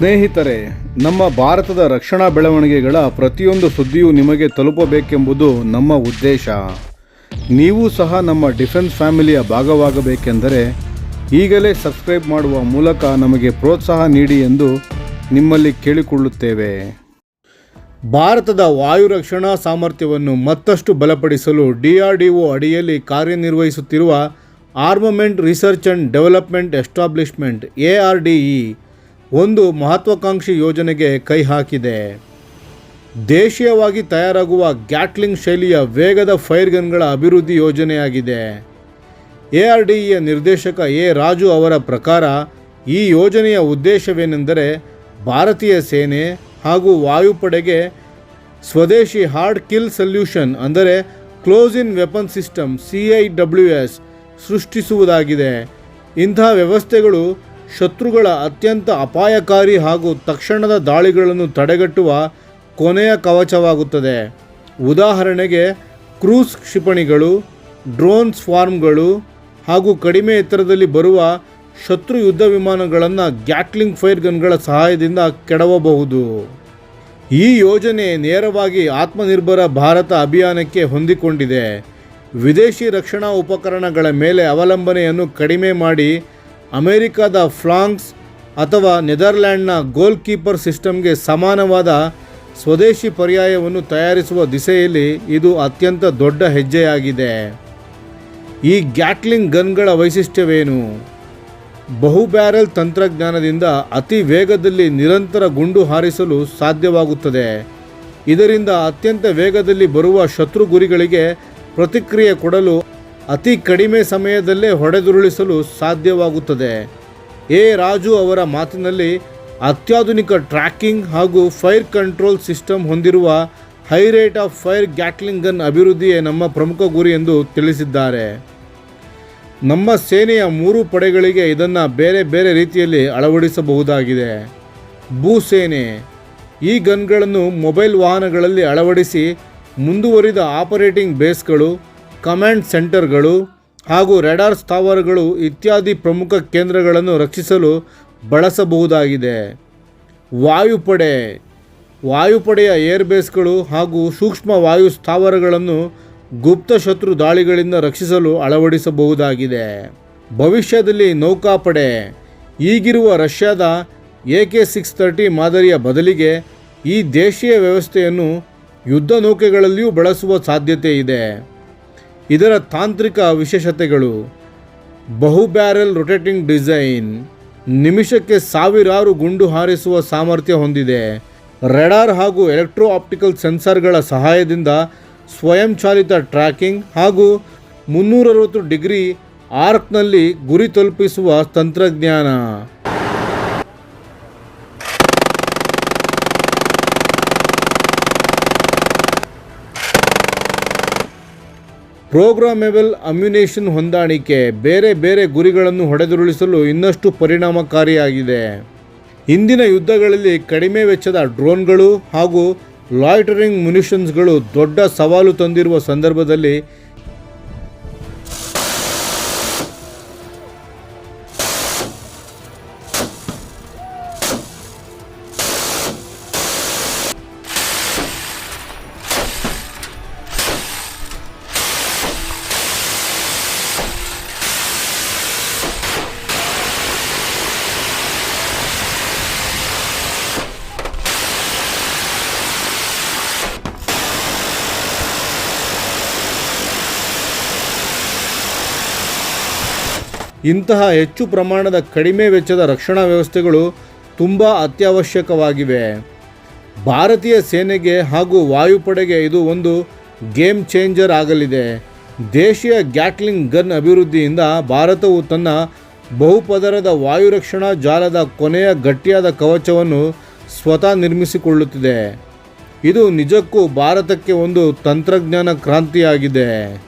ಸ್ನೇಹಿತರೆ, ನಮ್ಮ ಭಾರತದ ರಕ್ಷಣಾ ಬೆಳವಣಿಗೆಗಳ ಪ್ರತಿಯೊಂದು ಸುದ್ದಿಯೂ ನಿಮಗೆ ತಲುಪಬೇಕೆಂಬುದು ನಮ್ಮ ಉದ್ದೇಶ. ನೀವು ಸಹ ನಮ್ಮ ಡಿಫೆನ್ಸ್ ಫ್ಯಾಮಿಲಿಯ ಭಾಗವಾಗಬೇಕೆಂದರೆ, ಈಗಲೇ ಸಬ್ಸ್ಕ್ರೈಬ್ ಮಾಡುವ ಮೂಲಕ ನಮಗೆ ಪ್ರೋತ್ಸಾಹ ನೀಡಿ ಎಂದು ನಿಮ್ಮಲ್ಲಿ ಕೇಳಿಕೊಳ್ಳುತ್ತೇವೆ. ಭಾರತದ ವಾಯು ರಕ್ಷಣಾ ಸಾಮರ್ಥ್ಯವನ್ನು ಮತ್ತಷ್ಟು ಬಲಪಡಿಸಲು ಡಿಆರ್ಡಿಒ ಅಡಿಯಲ್ಲಿ ಕಾರ್ಯನಿರ್ವಹಿಸುತ್ತಿರುವ armament research and development establishment A R D ಒಂದು ಮಹತ್ವಾಕಾಂಕ್ಷಿ ಯೋಜನೆಗೆ ಕೈ ಹಾಕಿದೆ. ದೇಶೀಯವಾಗಿ ತಯಾರಾಗುವ ಗ್ಯಾಟ್ಲಿಂಗ್ ಶೈಲಿಯ ವೇಗದ ಫೈರ್ ಗನ್ಗಳ ಅಭಿವೃದ್ಧಿ ಯೋಜನೆಯಾಗಿದೆ. ಎ ಆರ್ ಡಿ ಇಯ ನಿರ್ದೇಶಕ ಎ ರಾಜು ಅವರ ಪ್ರಕಾರ ಈ ಯೋಜನೆಯ ಉದ್ದೇಶವೇನೆಂದರೆ ಭಾರತೀಯ ಸೇನೆ ಹಾಗೂ ವಾಯುಪಡೆಗೆ ಸ್ವದೇಶಿ ಹಾರ್ಡ್ ಕಿಲ್ ಸೊಲ್ಯೂಷನ್ ಅಂದರೆ close in weapon system C I W S ಸೃಷ್ಟಿಸುವುದಾಗಿದೆ. ಇಂತಹ ವ್ಯವಸ್ಥೆಗಳು ಶತ್ರುಗಳ ಅತ್ಯಂತ ಅಪಾಯಕಾರಿ ಹಾಗೂ ತಕ್ಷಣದ ದಾಳಿಗಳನ್ನು ತಡೆಗಟ್ಟುವ ಕೊನೆಯ ಕವಚವಾಗುತ್ತದೆ. ಉದಾಹರಣೆಗೆ, ಕ್ರೂಸ್ ಕ್ಷಿಪಣಿಗಳು, ಡ್ರೋನ್ ಸ್ವಾರ್ಮ್ಗಳು ಹಾಗೂ ಕಡಿಮೆ ಎತ್ತರದಲ್ಲಿ ಬರುವ ಶತ್ರು ಯುದ್ಧ ವಿಮಾನಗಳನ್ನು ಗ್ಯಾಟ್ಲಿಂಗ್ ಫೈರ್ ಗನ್ಗಳ ಸಹಾಯದಿಂದ ಕೆಡವಬಹುದು. ಈ ಯೋಜನೆ ನೇರವಾಗಿ ಆತ್ಮನಿರ್ಭರ ಭಾರತ ಅಭಿಯಾನಕ್ಕೆ ಹೊಂದಿಕೊಂಡಿದೆ. ವಿದೇಶಿ ರಕ್ಷಣಾ ಉಪಕರಣಗಳ ಮೇಲೆ ಅವಲಂಬನೆಯನ್ನು ಕಡಿಮೆ ಮಾಡಿ ಅಮೆರಿಕದ ಫ್ಲಾಂಕ್ಸ್ ಅಥವಾ ನೆದರ್ಲ್ಯಾಂಡ್ನ ಗೋಲ್ ಕೀಪರ್ ಸಿಸ್ಟಮ್ಗೆ ಸಮಾನವಾದ ಸ್ವದೇಶಿ ಪರ್ಯಾಯವನ್ನು ತಯಾರಿಸುವ ದಿಸೆಯಲ್ಲಿ ಇದು ಅತ್ಯಂತ ದೊಡ್ಡ ಹೆಜ್ಜೆಯಾಗಿದೆ. ಈ ಗ್ಯಾಟ್ಲಿಂಗ್ ಗನ್ಗಳ ವೈಶಿಷ್ಟ್ಯವೇನು? ಬಹು ಬ್ಯಾರೆಲ್ ತಂತ್ರಜ್ಞಾನದಿಂದ ಅತಿ ವೇಗದಲ್ಲಿ ನಿರಂತರ ಗುಂಡು ಹಾರಿಸಲು ಸಾಧ್ಯವಾಗುತ್ತದೆ. ಇದರಿಂದ ಅತ್ಯಂತ ವೇಗದಲ್ಲಿ ಬರುವ ಶತ್ರು ಗುರಿಗಳಿಗೆ ಪ್ರತಿಕ್ರಿಯೆ ಕೊಡಲು ಅತಿ ಕಡಿಮೆ ಸಮಯದಲ್ಲೇ ಹೊಡೆದುರುಳಿಸಲು ಸಾಧ್ಯವಾಗುತ್ತದೆ. ಎ. ರಾಜು ಅವರ ಮಾತಿನಲ್ಲಿ ಅತ್ಯಾಧುನಿಕ ಟ್ರ್ಯಾಕಿಂಗ್ ಹಾಗೂ ಫೈರ್ ಕಂಟ್ರೋಲ್ ಸಿಸ್ಟಮ್ ಹೊಂದಿರುವ high rate of fire gatling gun ಅಭಿವೃದ್ಧಿಯೇ ನಮ್ಮ ಪ್ರಮುಖ ಗುರಿ ಎಂದು ತಿಳಿಸಿದ್ದಾರೆ. ನಮ್ಮ ಸೇನೆಯ ಮೂರು ಪಡೆಗಳಿಗೆ ಇದನ್ನು ಬೇರೆ ಬೇರೆ ರೀತಿಯಲ್ಲಿ ಅಳವಡಿಸಬಹುದಾಗಿದೆ. ಭೂಸೇನೆ ಈ ಗನ್ಗಳನ್ನು ಮೊಬೈಲ್ ವಾಹನಗಳಲ್ಲಿ ಅಳವಡಿಸಿ ಮುಂದುವರಿದ ಆಪರೇಟಿಂಗ್ ಬೇಸ್ಗಳು ಕಮಾಂಡ್ ಸೆಂಟರ್ಗಳು ಹಾಗೂ ರೆಡಾರ್ ಸ್ಥಾವರಗಳು ಇತ್ಯಾದಿ ಪ್ರಮುಖ ಕೇಂದ್ರಗಳನ್ನು ರಕ್ಷಿಸಲು ಬಳಸಬಹುದಾಗಿದೆ. ವಾಯುಪಡೆ. ವಾಯುಪಡೆಯ ಏರ್ಬೇಸ್ಗಳು ಹಾಗೂ ಸೂಕ್ಷ್ಮ ವಾಯು ಸ್ಥಾವರಗಳನ್ನು ಗುಪ್ತ ಶತ್ರು ದಾಳಿಗಳಿಂದ ರಕ್ಷಿಸಲು ಅಳವಡಿಸಬಹುದಾಗಿದೆ. ಭವಿಷ್ಯದಲ್ಲಿ ನೌಕಾಪಡೆ. ಈಗಿರುವ ರಷ್ಯಾದ ಎ ಕೆ ಸಿಕ್ಸ್ ತರ್ಟಿ ಮಾದರಿಯ ಬದಲಿಗೆ ಈ ದೇಶೀಯ ವ್ಯವಸ್ಥೆಯನ್ನು ಯುದ್ಧ ನೌಕೆಗಳಲ್ಲಿಯೂ ಬಳಸುವ ಸಾಧ್ಯತೆ ಇದೆ. ಇದರ ತಾಂತ್ರಿಕ ವಿಶೇಷತೆಗಳು ಬಹು ಬ್ಯಾರೆಲ್ ರೊಟೇಟಿಂಗ್ ಡಿಸೈನ್ ನಿಮಿಷಕ್ಕೆ ಸಾವಿರಾರು ಗುಂಡು ಹಾರಿಸುವ ಸಾಮರ್ಥ್ಯ ಹೊಂದಿದೆ. ರೆಡಾರ್ ಹಾಗೂ ಎಲೆಕ್ಟ್ರೋ ಆಪ್ಟಿಕಲ್ ಸೆನ್ಸಾರ್ಗಳ ಸಹಾಯದಿಂದ ಸ್ವಯಂಚಾಲಿತ ಟ್ರ್ಯಾಕಿಂಗ್ ಹಾಗೂ ಮುನ್ನೂರರವತ್ತು ಡಿಗ್ರಿ ಆರ್ಕ್ನಲ್ಲಿ ಗುರಿ ತಲುಪಿಸುವ ತಂತ್ರಜ್ಞಾನ. ಪ್ರೋಗ್ರಾಮೆಬಲ್ ಅಮ್ಯುನೇಷನ್ ಹೊಂದಾಣಿಕೆ ಬೇರೆ ಬೇರೆ ಗುರಿಗಳನ್ನು ಹೊಡೆದುರುಳಿಸಲು ಇನ್ನಷ್ಟು ಪರಿಣಾಮಕಾರಿಯಾಗಿದೆ. ಇಂದಿನ ಯುದ್ಧಗಳಲ್ಲಿ ಕಡಿಮೆ ವೆಚ್ಚದ ಡ್ರೋನ್ಗಳು ಹಾಗೂ ಲಾಯ್ಟರಿಂಗ್ ಮುನಿಷನ್ಸ್ಗಳು ದೊಡ್ಡ ಸವಾಲು ತಂದಿರುವ ಸಂದರ್ಭದಲ್ಲಿ ಇಂತಹ ಹೆಚ್ಚು ಪ್ರಮಾಣದ ಕಡಿಮೆ ವೆಚ್ಚದ ರಕ್ಷಣಾ ವ್ಯವಸ್ಥೆಗಳು ತುಂಬ ಅತ್ಯವಶ್ಯಕವಾಗಿವೆ. ಭಾರತೀಯ ಸೇನೆಗೆ ಹಾಗೂ ವಾಯುಪಡೆಗೆ ಇದು ಒಂದು ಗೇಮ್ ಚೇಂಜರ್ ಆಗಲಿದೆ. ದೇಶೀಯ ಗ್ಯಾಟ್ಲಿಂಗ್ ಗನ್ ಅಭಿವೃದ್ಧಿಯಿಂದ ಭಾರತವು ತನ್ನ ಬಹುಪದರದ ವಾಯು ರಕ್ಷಣಾ ಜಾಲದ ಕೊನೆಯ ಗಟ್ಟಿಯಾದ ಕವಚವನ್ನು ಸ್ವತಃ ನಿರ್ಮಿಸಿಕೊಳ್ಳುತ್ತಿದೆ. ಇದು ನಿಜಕ್ಕೂ ಭಾರತಕ್ಕೆ ಒಂದು ತಂತ್ರಜ್ಞಾನ ಕ್ರಾಂತಿಯಾಗಿದೆ.